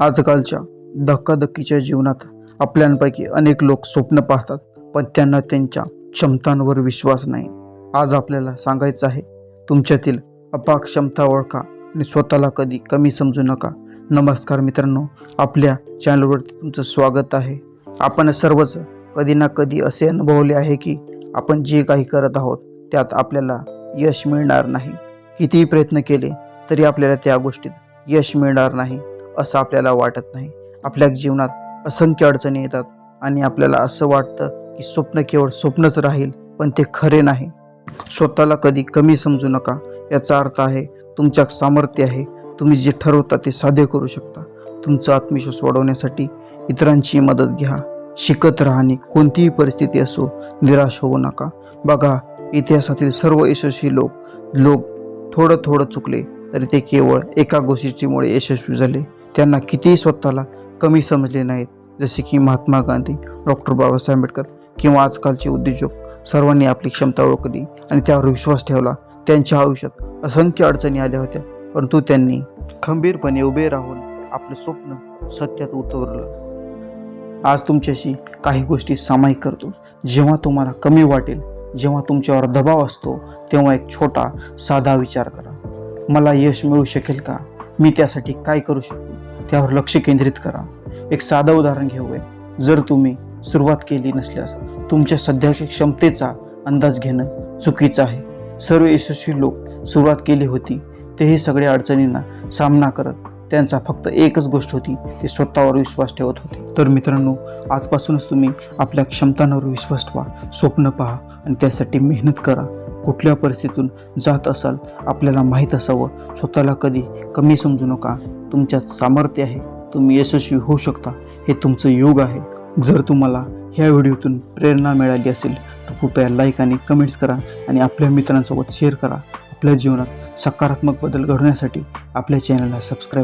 आजकालच्या धक्काधक्कीच्या जीवनात आपल्यापैकी अनेक लोक स्वप्न पाहतात पण त्यांना त्यांच्या क्षमतांवर विश्वास नाही. आज आपल्याला सांगायचं आहे तुमच्यातील अपाक क्षमता ओळखा आणि स्वतःला कधी कमी समजू नका. नमस्कार मित्रांनो आपल्या चॅनलवरती तुमचं स्वागत आहे. आपण सर्वच कधी ना कधी असे अनुभवले आहे की आपण जे काही करत आहोत त्यात आपल्याला यश मिळणार नाही. कितीही प्रयत्न केले तरी आपल्याला त्या गोष्टीत यश मिळणार नाही. असं आपल्याला वाटत नाही. आपल्या जीवनात असंख्य अडचणी येतात आणि आपल्याला असं वाटतं की स्वप्न केवळ स्वप्नच राहील पण ते खरे नाही. स्वतःला कधी कमी समजू नका. याचा अर्थ आहे तुमच्या सामर्थ्य आहे. तुम्ही जे ठरवता ते साध्य करू शकता. तुमचा आत्मविश्वास वाढवण्यासाठी इतरांची मदत घ्या. शिकत राहणे कोणतीही परिस्थिती असो निराश होऊ नका. बघा इतिहासातील सर्व यशस्वी लोक लोक थोडं थोडं चुकले तरी ते केवळ एका गोष्टीमुळे यशस्वी झाले. त्यांना कितीही स्वतःला कमी समजले नाहीत जसे की महात्मा गांधी डॉक्टर बाबासाहेब आंबेडकर किंवा आजकालचे उद्योजक. सर्वांनी आपली क्षमता ओळखली आणि त्यावर विश्वास ठेवला. त्यांच्या आयुष्यात असंख्य अडचणी आल्या होत्या परंतु त्यांनी खंबीरपणे उभे राहून आपलं स्वप्न सत्यात उतरलं आज तुमच्याशी काही गोष्टी सामायिक करतो. जेव्हा तुम्हाला कमी वाटेल जेव्हा तुमच्यावर दबाव असतो तेव्हा एक छोटा साधा विचार करा. मला यश मिळू शकेल का? मी त्यासाठी काय करू शकतो त्यावर लक्ष केंद्रित करा. एक साधं उदाहरण घेऊया जर तुम्ही सुरुवात केली नसल्यास तुमच्या सध्याच्या क्षमतेचा अंदाज घेणं चुकीचं आहे. सर्व यशस्वी लोक सुरुवात केली होती तेही सगळ्या अडचणींना सामना करत त्यांचा फक्त एकच गोष्ट होती ते स्वतःवर विश्वास ठेवत होते. तर मित्रांनो आजपासूनच तुम्ही आपल्या क्षमतांवर विश्वास ठेवा स्वप्न पहा आणि त्यासाठी मेहनत करा. कुठल्या परिस्थितीतून जात असाल आपल्याला माहीत असावं. स्वतःला कधी कमी समजू नका. तुमच्यात सामर्थ्य आहे. तुम्ही यशस्वी होऊ शकता. हे तुमचं योग आहे. जर तुम्हाला ह्या व्हिडिओतून प्रेरणा मिळाली असेल तर कृपया लाईक आणि कमेंट्स करा आणि आपल्या मित्रांसोबत शेअर करा. आपल्या जीवनात सकारात्मक बदल घडवण्यासाठी आपल्या चॅनलला सबस्क्राईब